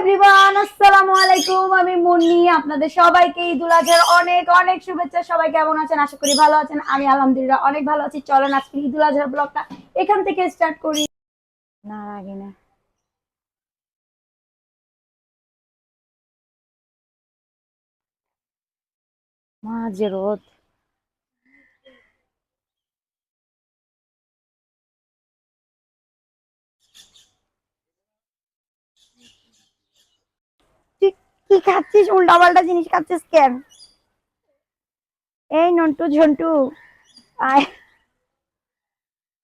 Everyone আসসালামু আলাইকুম। আমি মুন্নি, আপনাদের সবাইকে ঈদ উল আজহার অনেক অনেক শুভেচ্ছা। সবাই কেমন আছেন? আশা করি ভালো আছেন। আমি আলহামদুলিল্লাহ অনেক ভালো আছি। চলেন আজকে ঈদ উল আজহার ব্লগটা এখান থেকে স্টার্ট করি। না আগে না। মাঝে রোদ। কি খাচ্ছিস? উল্টা পাল্টা জিনিস খাচ্ছিস কেন? এই নন্টু, ঝন্টু, আয়।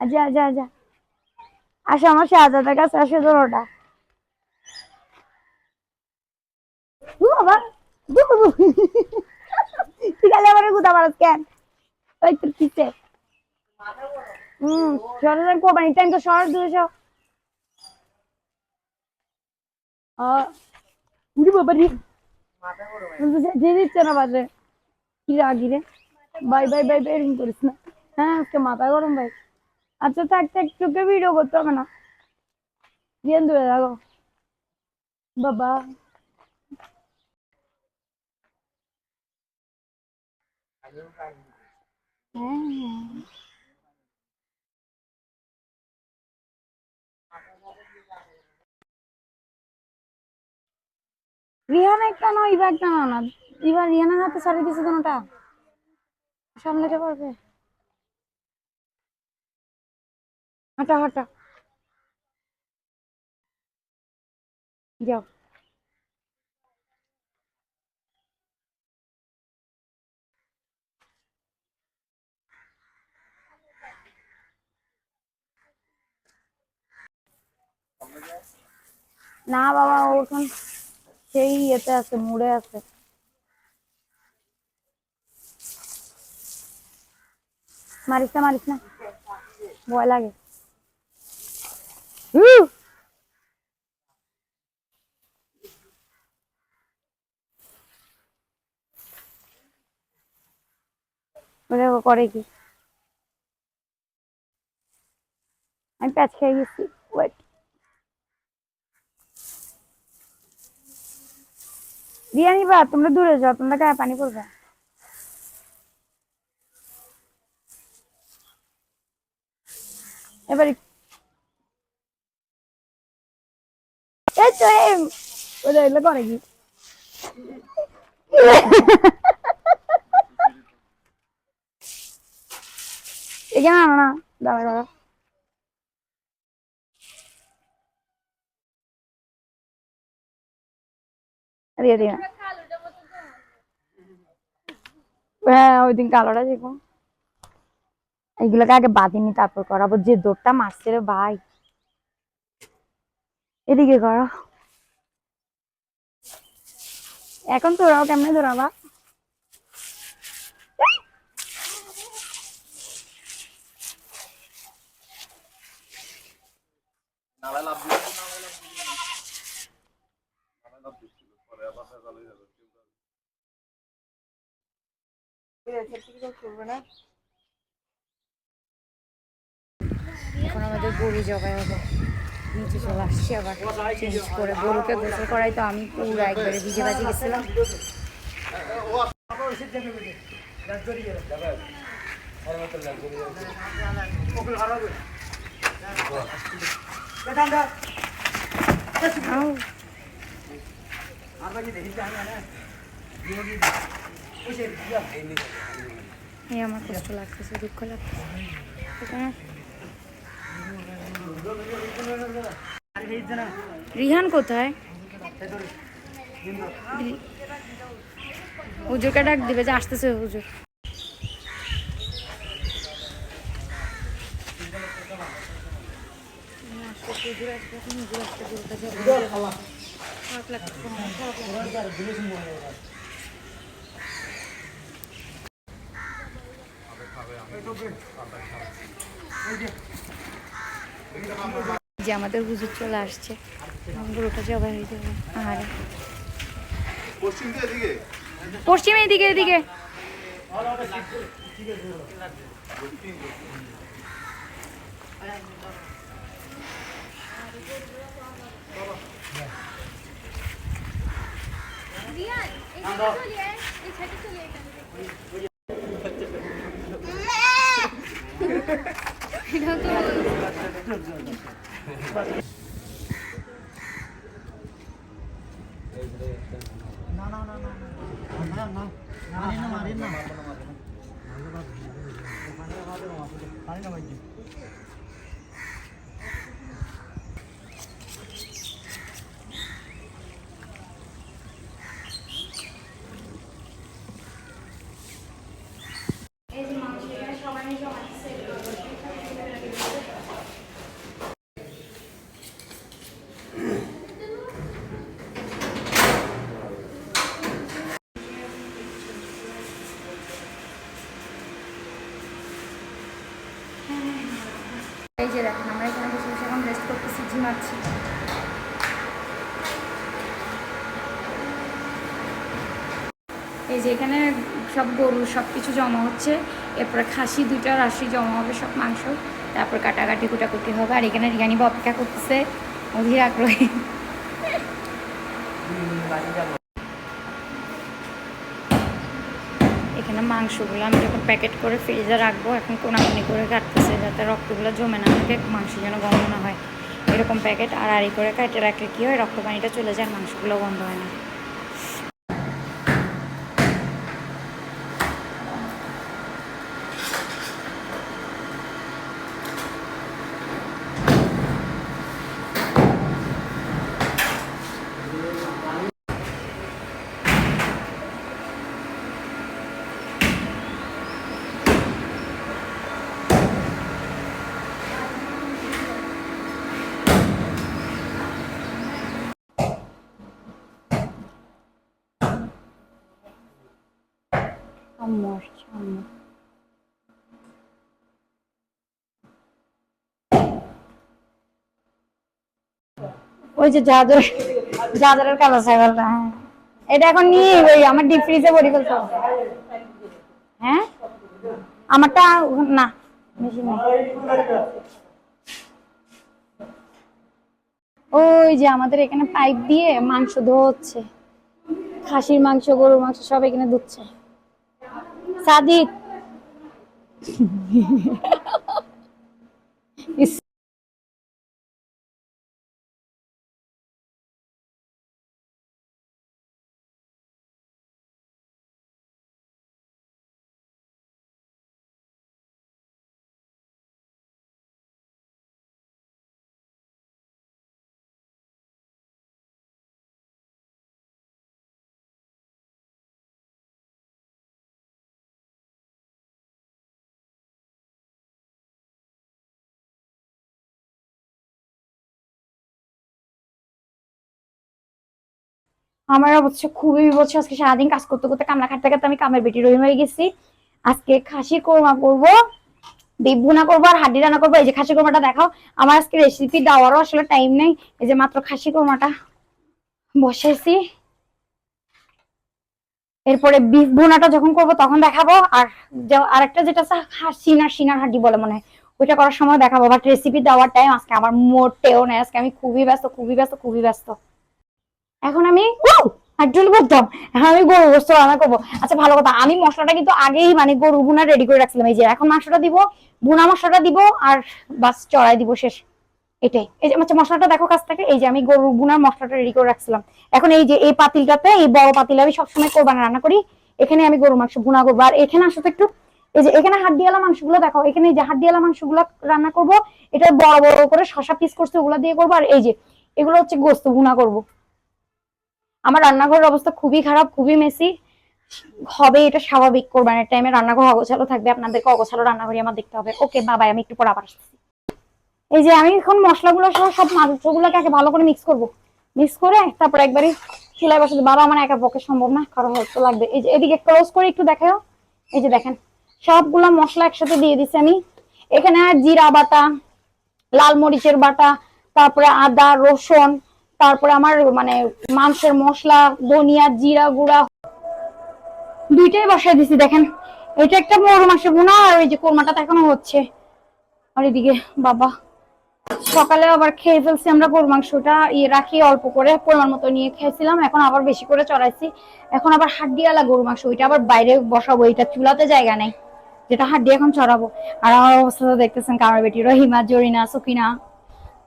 আজা আজা আজা। আসো আমার শাহজাদার কাছে, আসো ওটা। কেন? ওই তোর কিসে? হুম তো উড়ি বাবা রে যে দিচ্ছে না বাজে কি রাগি রে বাই বাই বাই বাই এরকম করিস না হ্যাঁ আজকে মাথা গরম ভাই আচ্ছা থাক থাক চোখে ভিডিও করতে হবে না দিয়ে দূরে থাকো বাবা হ্যাঁ রিহান একটা না ইবা একটা না না। ইবা রিহানের হাতে সারি দিছে কোনটা সামলাতে পারবে হাঁটা হাঁটা। যাও। না বাবা, ও এখন সেই ইয়েতে আছে মুড়ে আছে। মারিস না মারিস না। ভয় লাগে! করে কি? আমি প্যাচ খেয়ে গেছি। ওয়েট রিয়ানি বা তোমরা দূরে যাও, তোমরা গায়ে পানি পড়বে। এবার এই তো ওদের এগুলো করে কি? এখানে আনো না, দাঁড়া দাঁড়া। দিয়ে দিই হ্যাঁ ওই দিন কালোটা দেখো এইগুলোকে আগে বাঁধিনি তারপর করাবো যে দৌড়টা মারছে রে ভাই এদিকে করো এখন তোরাও কেমনে এখন আমাদের গরু জবাই হবে। নিচে চলে আসছি আবার। চেঞ্জ করে গরুকে গোসল করাই তো আমি পুরো একবারে ভিজে বাজে গেছিলাম। আউ। এই আমার কষ্ট লাগতেছে দুঃখ লাগতেছে। রিহান কোথায়? হুজুরকে ডাক দিবে যে আসতেছে হুজুর। আসবে এখন হুজুর আসতে গরুটা জবাই হবে। খারাপ লাগতেছে আমার, খারাপ লাগতেছে। যে আমাদের হুজুর চলে আসছে জবাই হয়ে যাবে আহারে পশ্চিম দিয়ে এদিকে এই যে দেখেন, আমরা এখানে বসে বসে এখন রেস্ট করতেছি ঝিমাচ্ছি এই যে এখানে সব গরু, সব কিছু জমা হচ্ছে। এরপরে খাসি দুইটা, রাশি জমা হবে, সব মাংস। তারপর কাটাকাটি, কুটাকুটি হবে। আর এখানে রিয়ানি অপেক্ষা করতেছে। অধীর আগ্রহী। এখানে মাংসগুলো আমি যখন প্যাকেট করে ফ্রিজে রাখব, এখন কোনাকুনি করে কাটতেছে যাতে রক্তগুলো জমে না থাকে মাংস যেন গন্ধ না হয়। এরকম প্যাকেট আর আড়ি করে কাটে রাখলে কী হয়? রক্ত পানিটা চলে যায় মাংসগুলো বন্ধ হয় না। আম্মু আসছে ওই যে জাদর, জাদরের কালো ছাগলটা হ্যাঁ। এটা এখন নিয়ে ওই আমার ডিপ ফ্রিজে ভরে ফেলতে। হ্যাঁ? আমারটা না, বেশি না। ওই যে আমাদের এখানে পাইপ দিয়ে মাংস ধোয়া হচ্ছে খাসির মাংস, গরুর মাংস সব এখানে ধুচ্ছে। Sadik. আমার অবশ্য খুবই বিপদ আজকে সারাদিন কাজ করতে করতে কামলা খাটতে খাটতে আমি কামের বেটি রহিম হয়ে গেছি। আজকে খাসির কোরমা করব বিপ ভুনা করব আর হাড্ডি রান্না করব। এই যে খাসি কোরমাটা দেখাও, আমার আজকে রেসিপি দেওয়ারও আসলে টাইম নেই। এই যে মাত্র খাসি কোরমাটা বসেছি। এরপরে বিফ ভুনাটা যখন করব তখন দেখাবো। আর আরেকটা যেটা সিনার সিনার হাড্ডি বলে মনে হয়। ওইটা করার সময় দেখাবো। বাট রেসিপি দেওয়ার টাইম আজকে আমার মোটেও নেই। আজকে আমি খুবই ব্যস্ত খুবই ব্যস্ত খুবই ব্যস্ত। এখন আমি বলতাম এখন আমি গরু গোস্ত রান্না করব। আচ্ছা ভালো কথা, আমি মশলাটা কিন্তু আগেই মানে গরু ভুনা রেডি করে রাখছিলাম। এই যে, এখন মাংসটা দিব, ভুনা মশলাটা দিব, আর বাস চড়াই দিব শেষ। এটাই। এই যে আচ্ছা মশলাটা দেখো কাছ থেকে। এই যে, আমি গরু ভুনার মশলাটা রেডি করে রাখছিলাম। এখন এই যে, এই পাতিলটাতে, এই বড় পাতিলে আমি সবসময় কোরবানি রান্না করি। এখানে আমি গরু মাংস ভুনা করব। আর এখানে আসো তো একটু। এই যে, এখানে হাড্ডিওয়ালা মাংসগুলো দেখো। এখানে যে, হাড্ডিওয়ালা মাংসগুলো রান্না করব। এটা বড় বড় করে শশা পিস করছে, ওগুলো দিয়ে করব। আর এই যে, এগুলো হচ্ছে গোস্ত, ভুনা করব। রান্নাঘরের অবস্থা খুবই খারাপ, খুবই মেসি হবে, এটা স্বাভাবিক কোরবানির টাইমে রান্নাঘর অগোছালো থাকবে, আপনাদেরকে অগোছালো রান্নাঘরে আমার দেখতে হবে। ওকে বাবাই আমি একটু পর আবার আসতেছি এই যে আমি এখন মশলাগুলো সহ সব মাংসগুলোকে আগে ভালো করে মিক্স করব। মিক্স করে তারপর একবারই সেলাই বসাতে। বাবা আমার একা পক্ষে সম্ভব না, কারও হয়তো লাগবে। এই যে এদিকে ক্লোজ করে একটু দেখাও এই যে দেখেন, সবগুলা মশলা একসাথে দিয়ে দিছি আমি। এখানে জিরা বাটা, লাল মরিচের বাটা, তারপরে আদা, রসুন তারপরে আমার মানে মাংসের মশলা, ধনিয়া, জিরা গুঁড়া। দুইটাই বসাই দিছি, দেখেন। এটা একটা বড় মাংসের বোনা আর ওই যে কোরমাটা তো এখনও হচ্ছে। আর এদিকে, বাবা। সকালে আবার খেয়ে ফেলছি আমরা গরুর মাংসটা। ইয়ে রাখি অল্প করে, পরিমাণ মতো নিয়ে খেয়েছিলাম। এখন আবার বেশি করে চড়াইছি। এখন আবার হাড্ডিওয়ালা গরুর মাংস, ওইটা আবার বাইরে বসাবো। এটা চুলাতে জায়গা নেই। যেটা হাড্ডি এখন চড়াবো। আর আমার অবস্থা দেখতেছেন কামার বেটি রহিমা, জরিনা, সুকিনা।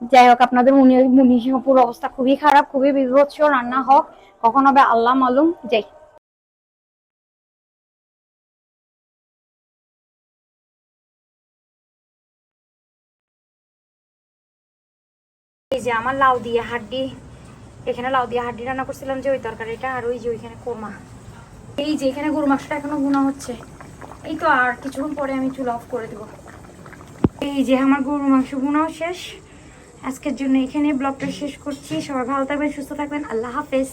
যাই হোক, আপনাদের মুনি মুনি পুরো অবস্থা খুবই খারাপ, খুবই বিভৎস রান্না হোক, কখন হবে আল্লাহ মালুম, যাই। এই যে আমার লাউ দিয়ে হাড্ডি, এখানে লাউ দিয়ে হাড্ডি রান্না করছিলাম যে ওই তরকারিটা আর ওই যে ওইখানে কোরমা। এই যে এখানে গরু মাংসটা এখনও গুণা হচ্ছে। এই তো আর কিছুক্ষণ পরে আমি চুলা অফ করে দেবো। এই যে আমার গরু মাংস গুণাও শেষ। আজকের জন্য এখানে ব্লগটা শেষ করছি। সবাই ভালো থাকবেন সুস্থ থাকবেন। আল্লাহ হাফেজ।